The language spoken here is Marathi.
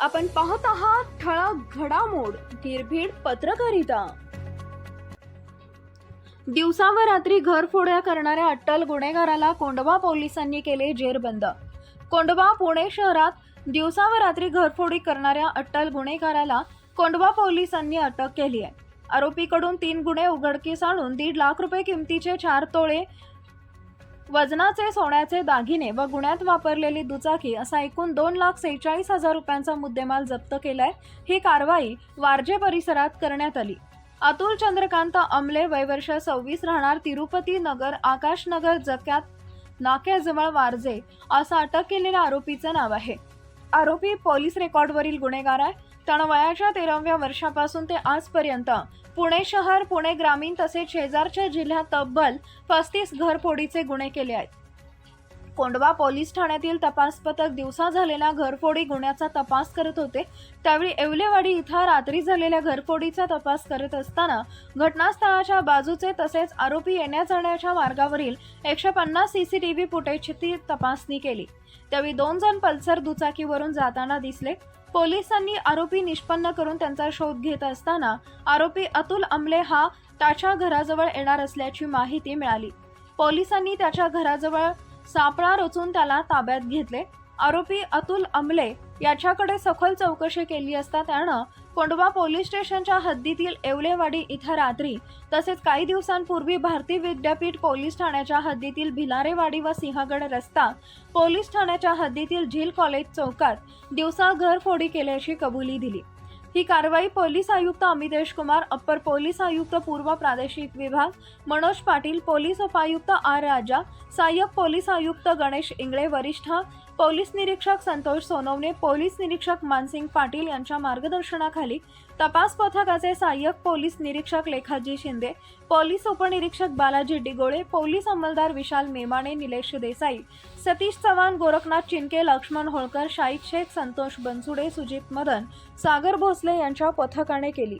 आपण पाहत आहात ठळक घडामोड निर्भीड पत्रकारिता. दिवसा व रात्री घरफोड्या करणाऱ्या अट्टल गुन्हेगाराला कोंडवा पोलिसांनी केले जेरबंद. कोंडवा पुणे शहरात दिवसा व रात्री घरफोडी करणाऱ्या अट्टल गुन्हेगाराला कोंडवा पोलिसांनी अटक केली आहे. आरोपीकडून तीन गुन्हे उघडकीस आणून दीड लाख रुपये किमतीचे चार तोळे वजनाचे सोन्याचे दागिने व गुन्ह्यात वापरलेली दुचाकी असा एकूण दोन लाख सेहेचाळीस हजार रुपयांचा मुद्देमाल जप्त केलाय. ही कारवाई वारजे परिसरात करण्यात आली. अतुल चंद्रकांत अमले वयवर्ष सव्वीस राहणार तिरुपती नगर आकाशनगर जक्यात नाक्याजवळ वारजे असं अटक केलेल्या आरोपीचं नाव आहे. आरोपी पोलीस रेकॉर्डवरील गुन्हेगार आहे. त्यानं वयाच्या तेराव्या वर्षापासून ते आजपर्यंत पुणे शहर पुणे ग्रामीण तसेच शेजारच्या जिल्ह्यात तब्बल पस्तीस घरफोडीचे गुन्हे केले आहेत. कोंडवा पोलीस ठाण्यातील तपास पथक दिवसा झालेला घरफोडी गुन्ह्याचा तपास करत होते. त्यावेळी येवलेवाडी इथं रात्री झालेल्या घरफोडीचा तपास करत असताना घटनास्थळाच्या बाजूचे तसेच आरोपी येण्या जाण्याच्या मार्गावरील एकशे पन्नास सीसीटीव्ही फुटेजची तपासणी केली. त्यावेळी दोन जण पल्सर दुचाकीवरून जाताना दिसले. पोलिसांनी आरोपी निष्पन्न करून त्यांचा शोध घेत असताना आरोपी अतुल अमले हा त्याच्या घराजवळ येणार असल्याची माहिती मिळाली. पोलिसांनी त्याच्या घराजवळ सापळा रचून त्याला ताब्यात घेतले. आरोपी अतुल अमले याच्याकडे सखोल चौकशी केली असता त्यानं कोंडवा पोलीस स्टेशनच्या हद्दीतील येवलेवाडी इथं रात्री तसेच काही दिवसांपूर्वी भारती विद्यापीठ पोलीस ठाण्याच्या हद्दीतील भिलारेवाडी व सिंहगड रस्ता पोलीस ठाण्याच्या हद्दीतील झील कॉलेज चौकात दिवसा घरफोडी केल्याची कबुली दिली. ही कारवाई पोलीस आयुक्त अमितेश कुमार अप्पर पोलीस आयुक्त पूर्व प्रादेशिक विभाग मनोज पाटील पोलीस उपायुक्त आर राजा सहाय्यक पोलीस आयुक्त गणेश इंगळे वरिष्ठ पोलीस निरीक्षक संतोष सोनवणे पोलीस निरीक्षक मानसिंग पाटील यांच्या मार्गदर्शनाखाली तपास पथकाचे सहाय्यक पोलीस निरीक्षक लेखाजी शिंदे पोलीस उपनिरीक्षक बालाजी डिगोळे पोलीस अंमलदार विशाल मेमाणे निलेश देसाई सतीश चव्हाण गोरखनाथ चिनके लक्ष्मण होळकर शाईक शेख संतोष बनसुडे सुजित मदन सागर भोसले भोसले यांच्या पथकाने केली.